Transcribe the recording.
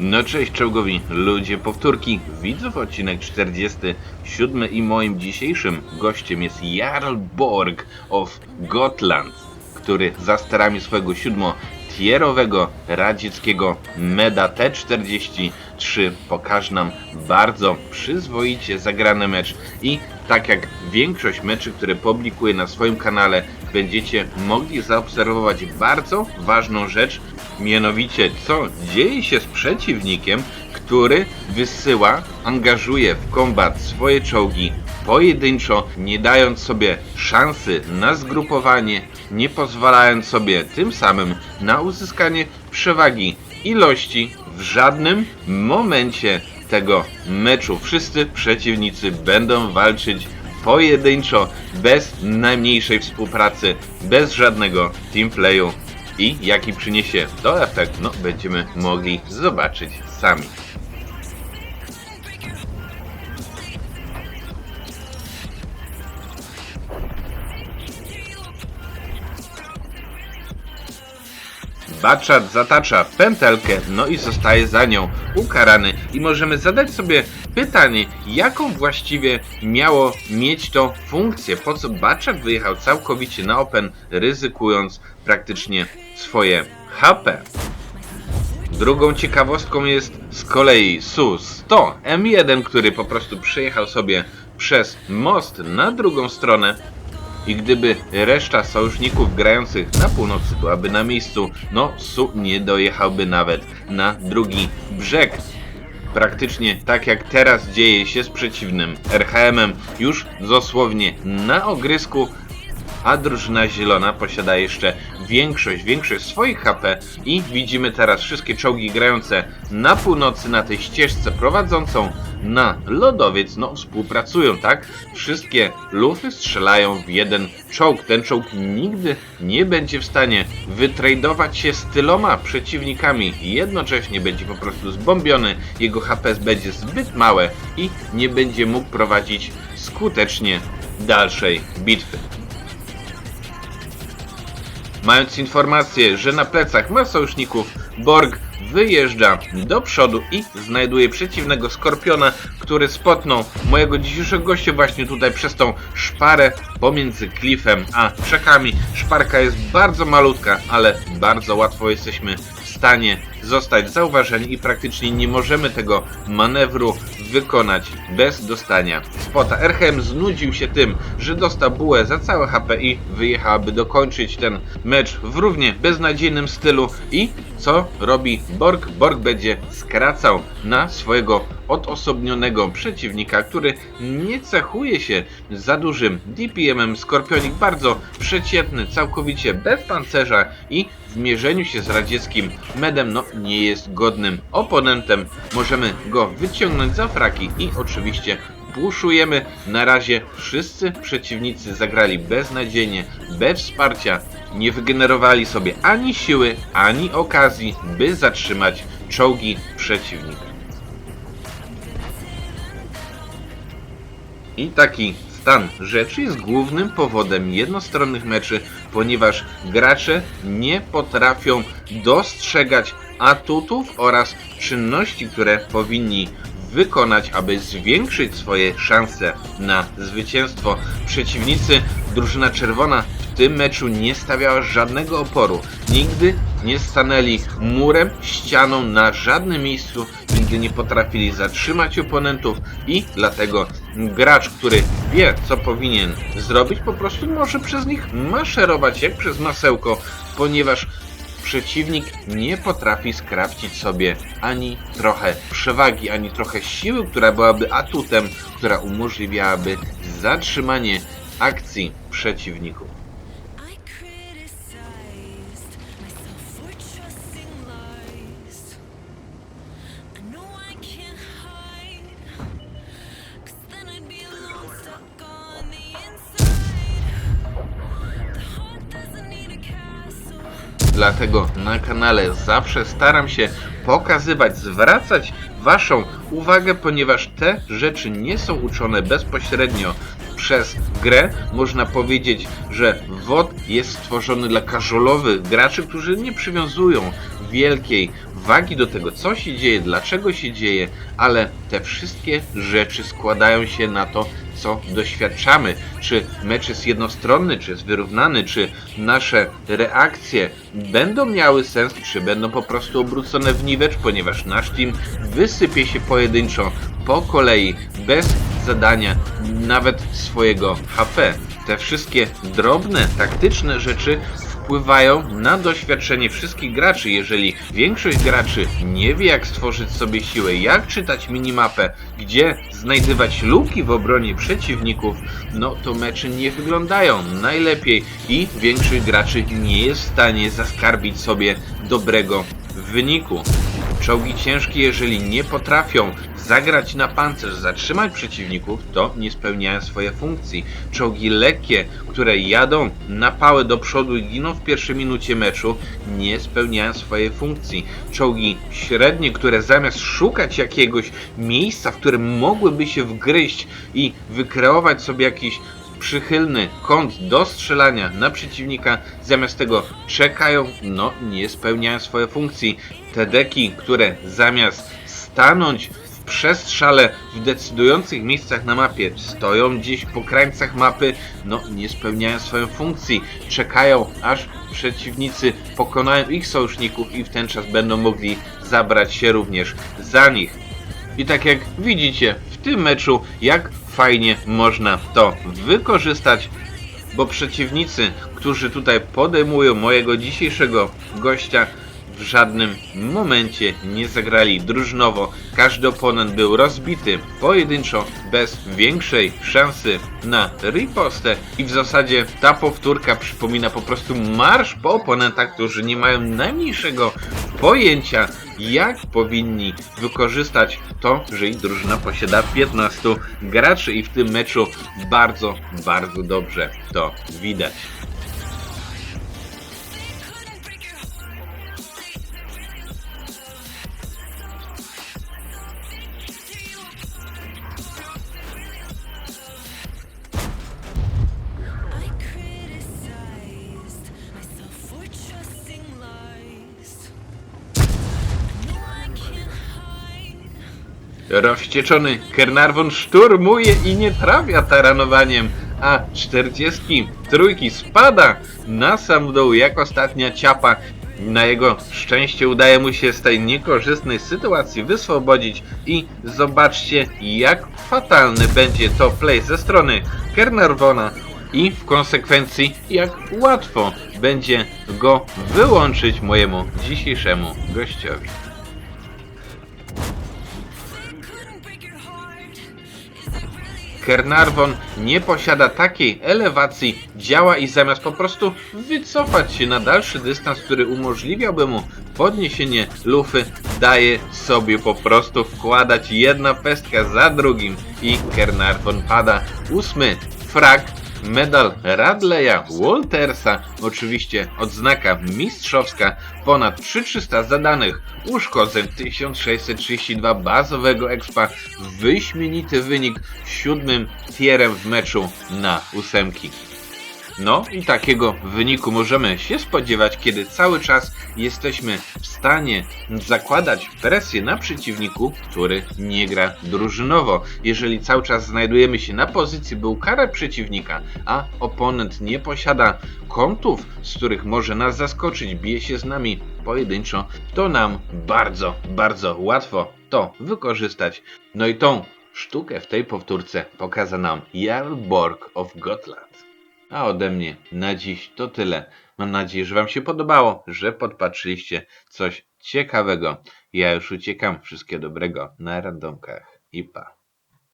No cześć czołgowi ludzie powtórki, widzów odcinek 47 i moim dzisiejszym gościem jest Jarl Borg of Gotland, który za starami swojego siódmotierowego radzieckiego Meda T43 pokaże nam bardzo przyzwoicie zagrany mecz. I tak jak większość meczy, które publikuje na swoim kanale, będziecie mogli zaobserwować bardzo ważną rzecz, mianowicie co dzieje się z przeciwnikiem, który wysyła, angażuje w kombat swoje czołgi pojedynczo, nie dając sobie szansy na zgrupowanie, nie pozwalając sobie tym samym na uzyskanie przewagi ilości w żadnym momencie tego meczu. Wszyscy przeciwnicy będą walczyć pojedynczo, bez najmniejszej współpracy, bez żadnego teamplayu. I jaki przyniesie to efekt, no będziemy mogli zobaczyć sami. Baczat zatacza pętelkę, no i zostaje za nią ukarany. I możemy zadać sobie pytanie, jaką właściwie miało mieć to funkcję? Po co Baczat wyjechał całkowicie na open, ryzykując praktycznie swoje HP? Drugą ciekawostką jest z kolei Su-100 M1, który po prostu przejechał sobie przez most na drugą stronę i gdyby reszta sojuszników grających na północy byłaby na miejscu, no Su nie dojechałby nawet na drugi brzeg. Praktycznie tak jak teraz dzieje się z przeciwnym RHM-em, już dosłownie na ogrysku, a drużyna zielona posiada jeszcze większość, większość swoich HP i widzimy teraz wszystkie czołgi grające na północy, na tej ścieżce prowadzącą na lodowiec, no współpracują, tak? Wszystkie lufy strzelają w jeden czołg. Ten czołg nigdy nie będzie w stanie wytradować się z tyloma przeciwnikami. Jednocześnie będzie po prostu zbombiony, jego HP będzie zbyt małe i nie będzie mógł prowadzić skutecznie dalszej bitwy. Mając informację, że na plecach ma sojuszników, Borg wyjeżdża do przodu i znajduje przeciwnego Skorpiona, który spotnął mojego dzisiejszego gościa właśnie tutaj przez tą szparę pomiędzy klifem a krzakami. Szparka jest bardzo malutka, ale bardzo łatwo jesteśmy w stanie zostać zauważeni i praktycznie nie możemy tego manewru wykonać bez dostania spota. RHM znudził się tym, że dostał bułę za całe HP i wyjechał, aby dokończyć ten mecz w równie beznadziejnym stylu i co robi Borg? Borg będzie skracał na swojego odosobnionego przeciwnika, który nie cechuje się za dużym DPM-em. Skorpionik bardzo przeciętny, całkowicie bez pancerza i w mierzeniu się z radzieckim medem no, nie jest godnym oponentem. Możemy go wyciągnąć za fraki i oczywiście puszujemy. Na razie wszyscy przeciwnicy zagrali beznadziejnie, bez wsparcia, nie wygenerowali sobie ani siły, ani okazji, by zatrzymać czołgi przeciwnika. I taki stan rzeczy jest głównym powodem jednostronnych meczy, ponieważ gracze nie potrafią dostrzegać atutów oraz czynności, które powinni wykonać, aby zwiększyć swoje szanse na zwycięstwo. Przeciwnicy, drużyna czerwona w tym meczu nie stawiała żadnego oporu. Nigdy nie stanęli murem, ścianą na żadnym miejscu, nigdy nie potrafili zatrzymać oponentów i dlatego gracz, który wie co powinien zrobić, po prostu może przez nich maszerować jak przez masełko, ponieważ przeciwnik nie potrafi skrawcić sobie ani trochę przewagi, ani trochę siły, która byłaby atutem, która umożliwiałaby zatrzymanie akcji przeciwników. Dlatego na kanale zawsze staram się pokazywać, zwracać Waszą uwagę, ponieważ te rzeczy nie są uczone bezpośrednio przez grę. Można powiedzieć, że WOD jest stworzony dla casualowych graczy, którzy nie przywiązują wielkiej wagi do tego, co się dzieje, dlaczego się dzieje, ale te wszystkie rzeczy składają się na to, co doświadczamy. Czy mecz jest jednostronny, czy jest wyrównany, czy nasze reakcje będą miały sens, czy będą po prostu obrócone w niwecz, ponieważ nasz team wysypie się pojedynczo po kolei, bez zadania nawet swojego HP. Te wszystkie drobne, taktyczne rzeczy wpływają na doświadczenie wszystkich graczy. Jeżeli większość graczy nie wie, jak stworzyć sobie siłę, jak czytać minimapę, gdzie znajdywać luki w obronie przeciwników, no to mecze nie wyglądają najlepiej i większość graczy nie jest w stanie zaskarbić sobie dobrego wyniku. Czołgi ciężkie, jeżeli nie potrafią zagrać na pancerz, zatrzymać przeciwników, to nie spełniają swojej funkcji. Czołgi lekkie, które jadą na pałę do przodu i giną w pierwszej minucie meczu, nie spełniają swojej funkcji. Czołgi średnie, które zamiast szukać jakiegoś miejsca, w którym mogłyby się wgryźć i wykreować sobie jakiś przychylny kąt do strzelania na przeciwnika, zamiast tego czekają, no nie spełniają swojej funkcji. Te deki, które zamiast stanąć w przestrzale w decydujących miejscach na mapie, stoją gdzieś po krańcach mapy, no nie spełniają swojej funkcji. Czekają aż przeciwnicy pokonają ich sojuszników i w ten czas będą mogli zabrać się również za nich. I tak jak widzicie w tym meczu, jak fajnie można to wykorzystać, bo przeciwnicy, którzy tutaj podejmują mojego dzisiejszego gościa, w żadnym momencie nie zagrali drużynowo. Każdy oponent był rozbity pojedynczo, bez większej szansy na ripostę i w zasadzie ta powtórka przypomina po prostu marsz po oponentach, którzy nie mają najmniejszego pojęcia, jak powinni wykorzystać to, że ich drużyna posiada 15 graczy i w tym meczu bardzo, bardzo dobrze to widać. Hide. Rozwścieczony Kernarwon szturmuje i nie trafia taranowaniem, a 43 spada na sam dół jak ostatnia ciapa. Na jego szczęście udaje mu się z tej niekorzystnej sytuacji wyswobodzić i zobaczcie jak fatalny będzie to play ze strony Kernarwona i w konsekwencji jak łatwo będzie go wyłączyć mojemu dzisiejszemu gościowi. Kernarvon nie posiada takiej elewacji działa i zamiast po prostu wycofać się na dalszy dystans, który umożliwiałby mu podniesienie lufy, daje sobie po prostu wkładać jedna pestka za drugim i Kernarvon pada. Ósmy frag, medal Radleya Waltersa, oczywiście odznaka mistrzowska, ponad 3300 zadanych, uszkodzeń 1632 bazowego expa, wyśmienity wynik siódmym tierem w meczu na ósemki. No i takiego wyniku możemy się spodziewać, kiedy cały czas jesteśmy w stanie zakładać presję na przeciwniku, który nie gra drużynowo. Jeżeli cały czas znajdujemy się na pozycji, by ukarać przeciwnika, a oponent nie posiada kątów, z których może nas zaskoczyć, bije się z nami pojedynczo, to nam bardzo, bardzo łatwo to wykorzystać. No i tą sztukę w tej powtórce pokaza nam Jarl Borg of Gotland. A ode mnie na dziś to tyle. Mam nadzieję, że Wam się podobało, że podpatrzyliście coś ciekawego. Ja już uciekam. Wszystkiego dobrego na randomkach i pa.